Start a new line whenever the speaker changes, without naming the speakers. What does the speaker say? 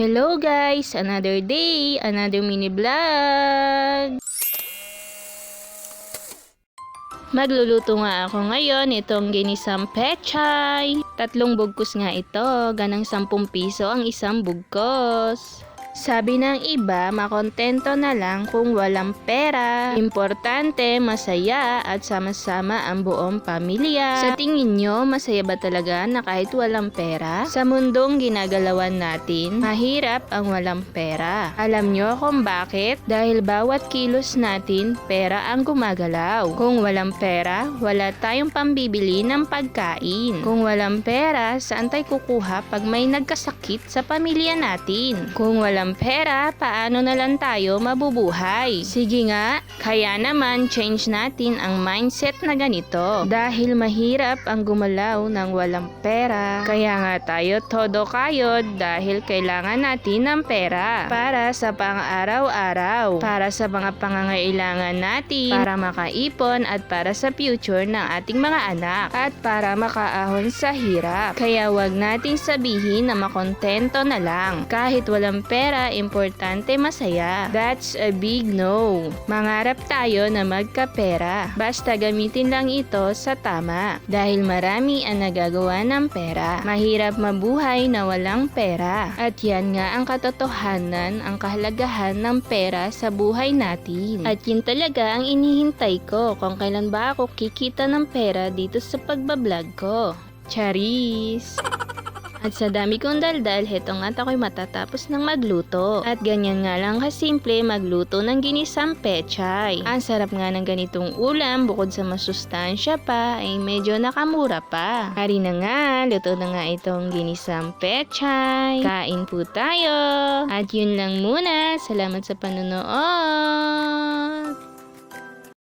Hello guys! Another day, another mini vlog! Magluluto nga ako ngayon itong ginisang pechay. Tatlong bugkos nga ito, ganang 10 piso ang isang bugkos. Sabi ng iba, makontento na lang kung walang pera. Importante, masaya at sama-sama ang buong pamilya. Sa tingin nyo, masaya ba talaga na kahit walang pera? Sa mundong ginagalawan natin, mahirap ang walang pera. Alam nyo kung bakit? Dahil bawat kilos natin, pera ang gumagalaw. Kung walang pera, wala tayong pambibili ng pagkain. Kung walang pera, saan tayo kukuha pag may nagkasakit sa pamilya natin? Kung walang pera, paano na lang tayo mabubuhay? Sige nga, kaya naman change natin ang mindset na ganito. Dahil mahirap ang gumalaw ng walang pera. Kaya nga tayo todo kayod dahil kailangan natin ng pera. Para sa pang-araw-araw. Para sa mga pangangailangan natin. Para makaipon at para sa future ng ating mga anak. At para makaahon sa hirap. Kaya wag nating sabihin na makontento na lang. Kahit walang pera, importante masaya. That's a big no. Mangarap tayo na magkapera. Basta gamitin lang ito sa tama. Dahil marami ang nagagawa ng pera. Mahirap mabuhay na walang pera. At yan nga ang katotohanan, ang kahalagahan ng pera sa buhay natin. At yun talaga ang inihintay ko kung kailan ba ako kikita ng pera dito sa pagbablog ko. Charis! At sa dami kong daldal, heto nga't ako'y matatapos ng magluto. At ganyan nga lang kasimple magluto ng ginisang pechay. Ang sarap nga ng ganitong ulam, bukod sa masustansya pa, ay medyo nakamura pa. Hari na nga, luto na nga itong ginisang pechay. Kain po tayo. At yun lang muna. Salamat sa panonood.